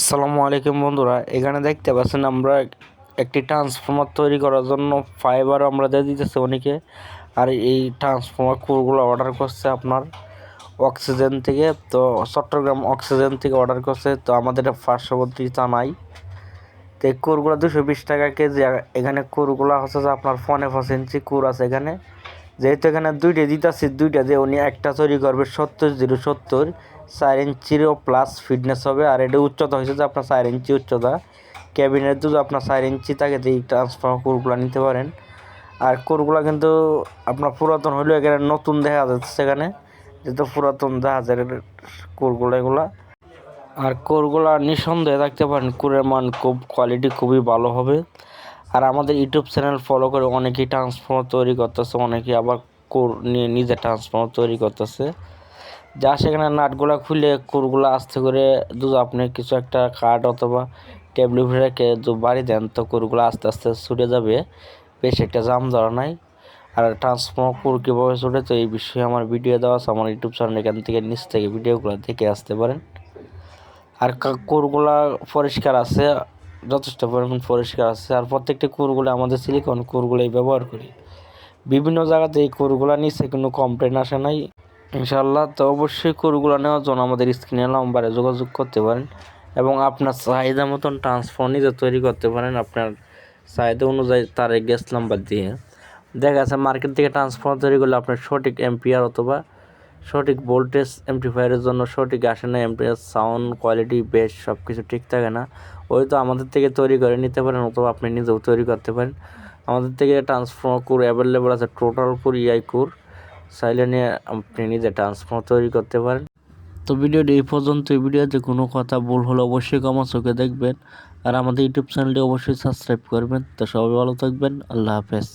আসসালামু আলাইকুম বন্ধুরা, এখানে দেখতে পাচ্ছেন আমরা একটি ট্রান্সফর্মার তৈরি করার জন্য ফাইবার আমরা দিয়ে দিতেছি অনেকে। আর এই ট্রান্সফর্মার কুরগুলো অর্ডার করছে আপনার অক্সিজেন থেকে, তো চট্টগ্রাম অক্সিজেন থেকে অর্ডার করছে, তো আমাদের পার্শ্ববর্তী নাই। তো এই কুরগুলো দুশো বিশ টাকা কেজি এখানে কোরগুলো হচ্ছে যে আপনার ফোনে পাঁচ ইঞ্চি কোর আছে এখানে। যেহেতু এখানে দুইটা দিতেছি, দুইটা দিয়ে উনি একটা তৈরি করবে সত্তর জিরো সত্তর। চার ইঞ্চিরও প্লাস ফিটনেস হবে। আর এটা উচ্চতা হয়েছে যে আপনার চার ইঞ্চি উচ্চতা। ক্যাবিনের যদি আপনার চার ইঞ্চি থাকে যে এই ট্রান্সফার কোরগুলো নিতে পারেন। আর কোরগুলো কিন্তু আপনার পুরাতন হলেও এখানে নতুন দেখা যাচ্ছে সেখানে। যেহেতু পুরাতন জাহাজের কোরগুলো এগুলা। আর কোরগুলা নিঃসন্দেহে থাকতে পারেন, কোরের মান খুব কোয়ালিটি খুবই ভালো হবে। আর আমাদের ইউটিউব চ্যানেল ফলো করে অনেকেই ট্রান্সফর্মার তৈরি করতেছে, অনেকেই আবার কোর নিয়ে নিজে ট্রান্সফর্মার তৈরি করতেছে। যা সেখানে নাটগুলো খুলে কোরগুলো আস্তে করে যদি আপনি কিছু একটা কাঠ অথবা টেবিল রেখে যদি বাড়ি দেন, তো কোরগুলো আস্তে আস্তে ছুটে যাবে। বেশ একটা জাম ধরা নাই। আর ট্রান্সফর্মার কোর কীভাবে ছুটে, তো এই বিষয়ে আমার ভিডিও দেওয়া আছে। আমার ইউটিউব চ্যানেল এখান থেকে নিচ থেকে ভিডিওগুলো দেখে আসতে পারেন। আর কোরগুলা পরিষ্কার আছে, যথেষ্ট পরিমাণ পরিষ্কার আছে। আর প্রত্যেকটি কোরগুলো আমাদের সিলিকন কোরগুলোই ব্যবহার করি। বিভিন্ন জায়গাতে এই কোরগুলো নিচে কোনো কমপ্লেন আসে নাই। ইনশাল্লাহ তো অবশ্যই কোরগুলো নেওয়ার জন্য আমাদের স্ক্রিনে নাম্বারে যোগাযোগ করতে পারেন এবং আপনার চাহিদা মতন ট্রান্সফার নিজে তৈরি করতে পারেন আপনার চাহিদা অনুযায়ী তার গ্যাস নাম্বার দিয়ে। দেখা যাচ্ছে মার্কেট থেকে ট্রান্সফার তৈরি করলে আপনার সঠিক এমপিআর অথবা সঠিক ভোল্টেজ এমপ্লিফায়ারের জন্য সঠিক আসে না এমপিআর সাউন্ড কোয়ালিটি বেস সব কিছু ঠিক থাকে না। ওই তো আমাদের থেকে তৈরি করে নিতে পারেন অথবা আপনি নিজেও তৈরি করতে পারেন। আমাদের থেকে ট্রান্সফর্মার কোর অ্যাভেলেবল আছে টোটাল কোর ইআই কোর। চাইলে নিয়ে আপনি নিজে ট্রান্সফর্ম তৈরি করতে পারেন। তো ভিডিওটি এই পর্যন্ত এই ভিডিওতে কোনো কথা, ভুল হলে অবশ্যই কমা চোখে দেখবেন। আর আমাদের ইউটিউব চ্যানেলটি অবশ্যই সাবস্ক্রাইব করবেন। তো সবাই ভালো থাকবেন। আল্লাহ হাফেজ।